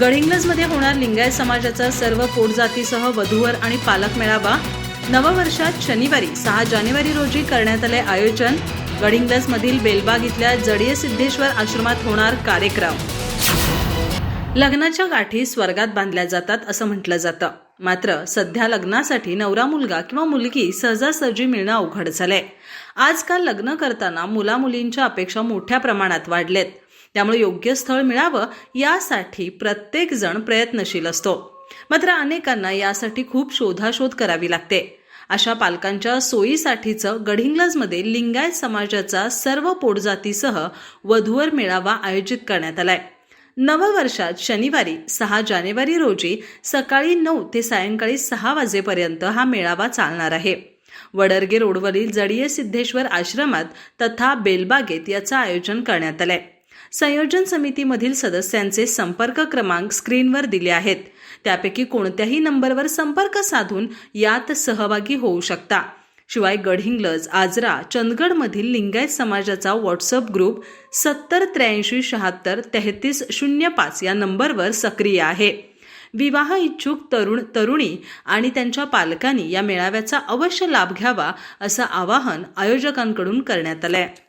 गडहिंग्लजमध्ये होणार लिंगायत समाजाचा सर्व पोटजातीसह वधूवर आणि पालक मेळावा. नववर्षात शनिवारी सहा जानेवारी रोजी करण्यात आले आयोजन. गडिंग्लजमधील बेलबाग इथल्या जडिय सिद्धेश्वर आश्रमात होणार कार्यक्रम. लग्नाच्या गाठी स्वर्गात बांधल्या जातात असं म्हटलं जातं. मात्र सध्या लग्नासाठी नवरा मुलगा किंवा मुलगी सहजासहजी मिळणं अवघड झालंय. आजकाल लग्न करताना मुला मुलींच्या अपेक्षा मोठ्या प्रमाणात वाढलेत. त्यामुळे योग्य स्थळ मिळावं यासाठी प्रत्येक जण प्रयत्नशील असतो. मात्र अनेकांना यासाठी खूप शोधाशोध करावी लागते. अशा पालकांच्या सोयीसाठीचं गडिंग्लजमध्ये लिंगायत समाजाचा सर्व पोटजातीसह वधूवर मेळावा आयोजित करण्यात आलाय. नववर्षात शनिवारी सहा जानेवारी रोजी सकाळी नऊ ते सायंकाळी सहा वाजेपर्यंत हा मेळावा चालणार आहे. वडरगे रोडवरील जडीय सिद्धेश्वर आश्रमात तथा बेलबागेत याचं आयोजन करण्यात आलंय. संयोजन समितीमधील सदस्यांचे संपर्क क्रमांक स्क्रीनवर दिले आहेत. त्यापैकी कोणत्याही नंबरवर संपर्क साधून यात सहभागी होऊ शकता. शिवाय गडहिंग्लज आजरा चंदगडमधील लिंगायत समाजाचा व्हॉट्सअप ग्रुप सत्तर त्र्याऐंशी शहात्तर तेहतीस शून्य पाच या नंबरवर सक्रिय आहे. विवाह इच्छुक तरुण तरुणी आणि त्यांच्या पालकांनी या मेळाव्याचा अवश्य लाभ घ्यावा असं आवाहन आयोजकांकडून करण्यात आलं आहे